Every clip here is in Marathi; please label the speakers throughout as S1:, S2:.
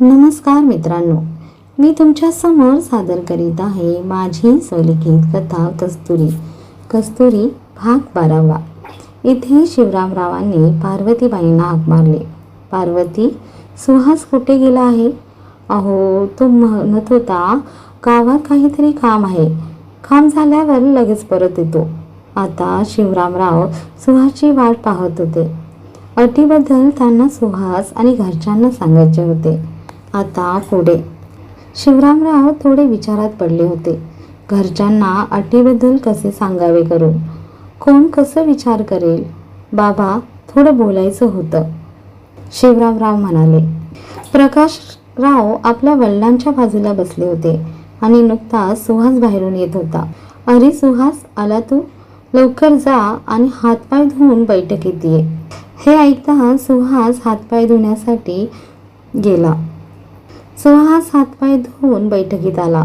S1: नमस्कार मित्रांनो मी तुमच्यासमोर सादर करीत आहे माझी स्वलिखित कथा कस्तुरी कस्तुरी भाग बारावा. इथे शिवरामरावांनी पार्वतीबाईंना हाक मारले. पार्वती सुहास कुठे गेला आहे? अहो तो म्हणत होता गावात काहीतरी काम आहे. काम झाल्यावर लगेच परत येतो. आता शिवरामराव सुहासची वाट पाहत होते. अटीबद्दल त्यांना सुहास आणि घरच्यांना सांगायचे होते. आता पुढे. शिवरामराव थोडे विचारात पडले होते. घरच्यांना अटीबद्दल कसे सांगावे करून कोण कसं विचार करेल? बाबा थोडं बोलायचं होतं. शिवरामराव म्हणाले प्रकाशराव आपल्या वडिलांच्या बाजूला बसले होते आणि नुकताच सुहास बाहेरून येत होता. अरे सुहास आला तू? लवकर जा आणि हातपाय धुवून बैठकीत ये हे ऐकता सुहास हातपाय धुण्यासाठी गेला. सुहास हातपाय धुवून बैठकीत आला.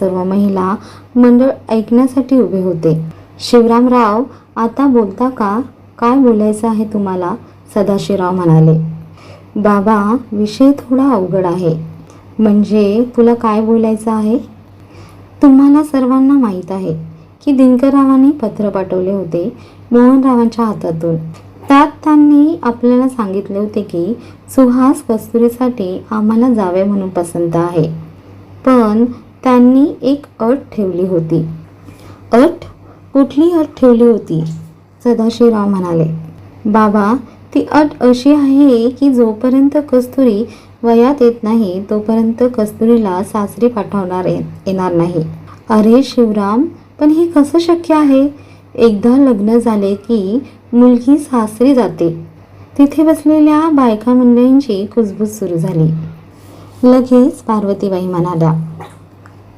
S1: सर्व महिला मंडळ ऐकण्यासाठी उभे होते. शिवरामराव आता बोलता का? काय बोलायचं आहे तुम्हाला? सदाशिवराव म्हणाले. बाबा विषय थोडा अवघड आहे. म्हणजे तुला काय बोलायचं आहे? तुम्हाला सर्वांना माहीत आहे की दिनकररावांनी पत्र पाठवले होते मोहनरावांच्या हातातून. त्यांनी आपल्याला सांगितले होते की सुहास कस्तुरीसाठी आम्हाला जावे म्हणून पसंत आहे. पण त्यांनी एक अट ठेवली होती. अट? कुठली अट ठेवली होती? सदाशिवराव म्हणाले. बाबा ती अट अशी आहे की जोपर्यंत कस्तुरी वयात येत नाही तोपर्यंत कस्तुरीला सासरी पाठवणार ये- येणार नाही. अरे शिवराम पण हे कसं शक्य आहे? एकदा लग्न झाले की मुलगी सासरी जाते. तिथे बसलेल्या बायका मंडळींची कुजबूज सुरू झाली. लगेच पार्वतीबाई म्हणाल्या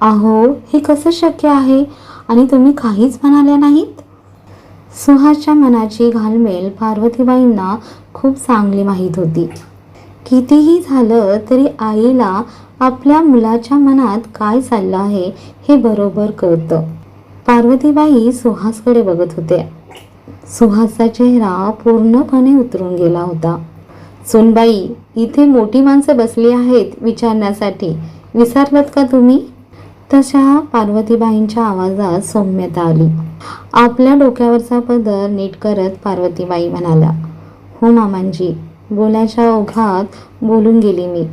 S1: अहो हे कसं शक्य आहे? आणि तुम्ही काहीच म्हणाल्या नाहीत? सुहाच्या मनाची घालमेल पार्वतीबाईंना खूप चांगली माहीत होती. कितीही झालं तरी आईला आपल्या मुलाच्या मनात काय चाललं आहे हे बरोबर कळतं. पार्वतीबाई सुहासकडे बघत होत्या सुहासचा चेहरा पूर्णपणे उतरून गेला होता. सुनबाई इथे मोठी माणसं बसली आहेत विचारण्यासाठी. विसरलात का तुम्ही? तशा पार्वतीबाईंच्या आवाजात सौम्यता आली. आपल्या डोक्यावरचा पदर नीट करत पार्वतीबाई म्हणाल्या हो मामांजी बोलायच्या ओघात बोलून गेली मी.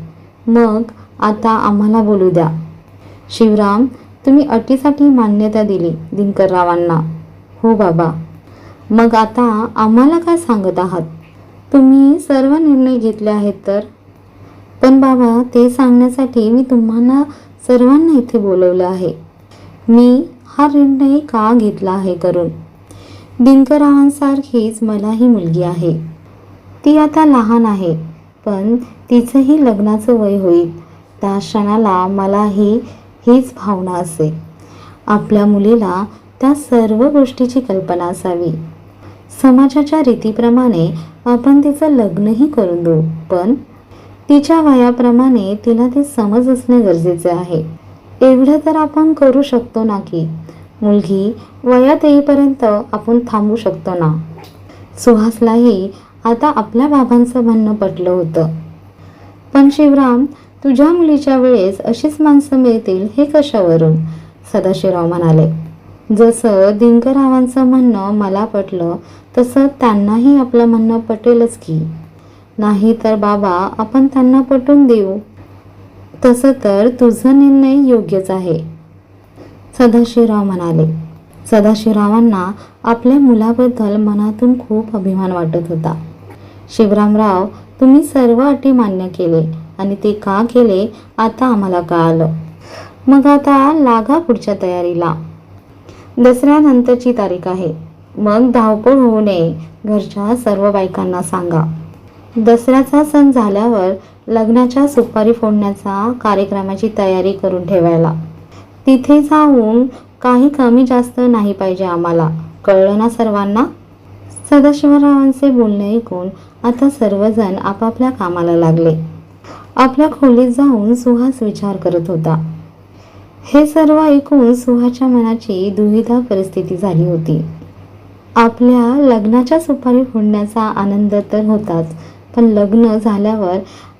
S1: मग आता आम्हाला बोलू द्या. शिवराम तुम्ही अटीसाठी मान्यता दिली दिनकररावांना. हो बाबा. मग आता आम्हाला काय सांगत आहात? तुम्ही सर्व निर्णय घेतले आहेत तर? पण बाबा ते सांगण्यासाठी मी तुम्हाला सर्वांना इथे बोलवलं आहे. मी हा निर्णय का घेतला आहे करून? दिनकररावांसारखीच मलाही मुलगी आहे. ती आता लहान आहे पण तिचंही लग्नाचं वय होईल. त्या क्षणाला मलाही हीच भावना असेल आपल्या मुलीला त्या सर्व गोष्टीची कल्पना असावी. समाजाच्या रीतीप्रमाणे आपण तिचं लग्नही करून देऊ पण तिच्या वयाप्रमाणे तिला ते समज असणे गरजेचे आहे. एवढं तर आपण करू शकतो ना की मुलगी वयात येईपर्यंत आपण थांबू शकतो ना? सुहासलाही आता आपल्या बाबांचं म्हणणं पटलं होतं. पण शिवराम तुझ्या मुलीच्या वेळेस अशीच माणसं मिळतील हे कशावरून? सदाशिवराव म्हणाले. जसं दिनकररावांचं म्हणणं मला पटलं तसं त्यांनाही आपलं म्हणणं पटेलच की. नाही तर बाबा आपण त्यांना पटून देऊ. तसं तर तुझा निर्णय योग्यच आहे. सदाशिवराव म्हणाले. सदाशिवरावांना आपल्या मुलाबद्दल मनातून खूप अभिमान वाटत होता. शिवरामराव तुम्ही सर्व अटी मान्य केले. आणि ते का केले आता आम्हाला कळालं. मग आता लागा पुढच्या तयारीला. दसऱ्यानंतरची तारीख आहे. मग धावपळ होऊ नये घरच्या सर्व बायकांना सांगा. दसऱ्याचा सण झाल्यावर लग्नाच्या सुपारी फोडण्याचा कार्यक्रमाची तयारी करून ठेवायला. तिथे जाऊन काही कमी जास्त नाही पाहिजे आम्हाला. कळलं ना सर्वांना? सदाशिवरावांचे बोलणे ऐकून आता सर्वजण आपापल्या कामाला लागले. आपल्या खोलीत जाऊन सुहास विचार करत होता. हे सर्व ऐकून सुहाच्या मनाची दुविधा परिस्थिती झाली होती. आपल्या लग्नाच्या सुपारी फोडण्याचा आनंद तर होताच पण लग्न झाल्यावर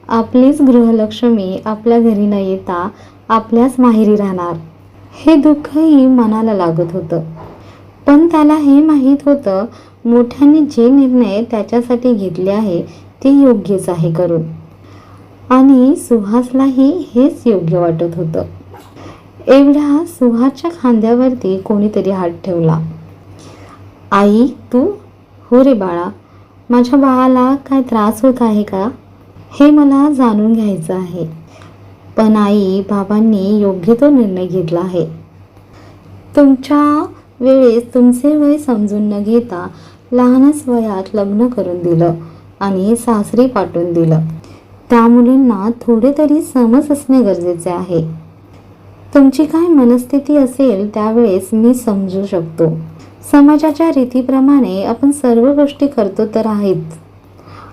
S1: आपलीच गृहलक्ष्मी आपल्या घरी न येता आपल्याच माहेरी राहणार. हे दुःखही मनाला लागत होतं. पण त्याला हे माहीत होतं मोठ्यांनी जे निर्णय त्याच्यासाठी घेतले आहे ते योग्यच आहे करून. आणि सुहासलाही हेच योग्य वाटत होतं. एवढ्या सुहासच्या खांद्यावरती कोणीतरी हात ठेवला. आई तू? हो रे बाळा माझ्या बाळाला काय त्रास होत आहे का? हे मला जाणून घ्यायचं आहे. पण आई बाबांनी योग्य तो निर्णय घेतला आहे. तुमच्या वेळेस तुमचे वय समजून न घेता लहानच वयात लग्न करून दिलं आणि सासरी पाठवून दिलं. त्या मुलींना थोडे तरी समज असणे गरजेचे आहे. तुमची काय मनस्थिती असेल त्यावेळेस मी समजू शकतो. समाजाच्या रीतीप्रमाणे आपण सर्व गोष्टी करतो तर आहेच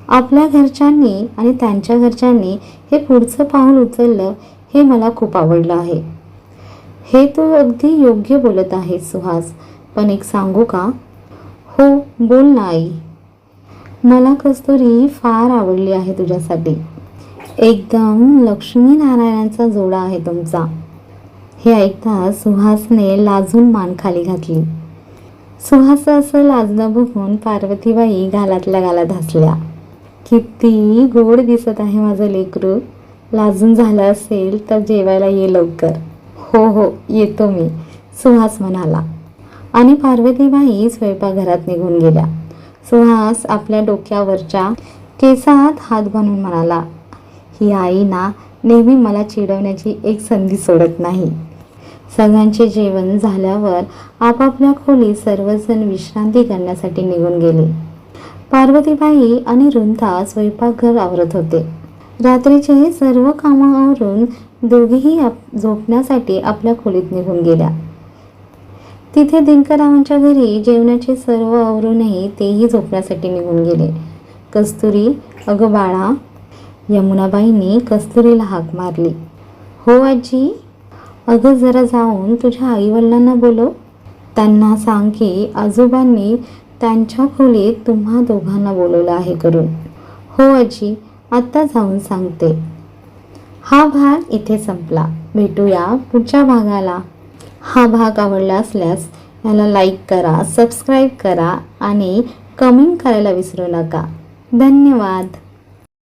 S1: आपल्या घरच्यांनी आणि त्यांच्या घरच्यांनी हे पुढचं पाऊल उचललं हे मला खूप आवडलं आहे. हे तू अगदी योग्य बोलत आहे सुहास. पण एक सांगू का? हो बोल ना आई. मला कस्तुरी फार आवडली आहे तुझ्यासाठी. एकदम लक्ष्मीनारायणाचा जोडा आहे तुमचा. हे ऐकता सुहासने लाजून मान खाली घातली. सुहास असं लाजणं बघून पार्वतीबाई घालातल्या गालात हसल्या. किती गोड दिसत आहे माझं लेकरू. लाजून झालं असेल तर जेवायला ये लवकर. हो हो येतो मी सुहास म्हणाला. आणि पार्वतीबाई स्वयंपाकघरात निघून गेल्या. सुहास आपल्या डोक्यावरच्या केसात हात बांधून म्हणाला ही आई ना नेहमी मला चिडवण्याची एक संधी सोडत नाही. सगळ्यांचे जेवण झाल्यावर आपापल्या खोलीत सर्वजण विश्रांती करण्यासाठी निघून गेले. पार्वतीबाई आणि रुंधा स्वयंपाकघर आवरत होते. रात्रीचे सर्व कामं आवरून दोघेही आप झोपण्यासाठी आपल्या खोलीत निघून गेल्या. तिथे दिनकरावांच्या घरी जेवणाचे सर्व आवरूनही तेही झोपण्यासाठी निघून गेले. कस्तुरी अगं बाळा यमुनाबाईंनी कस्तुरीला हाक मारली. हो आजी अगं जरा जाऊन तुझ्या आईवडिलांना बोलव. त्यांना सांग की आजोबांनी त्यांच्या खोलीत तुम्हा दोघांना बोलवलं आहे करून. हो आजी आत्ता जाऊन सांगते. हा भाग इथे संपला. भेटूया पुढच्या भागाला. हा भाग आवडला असल्यास याला लाईक करा सबस्क्राईब करा आणि कमेंट करायला विसरू नका. धन्यवाद.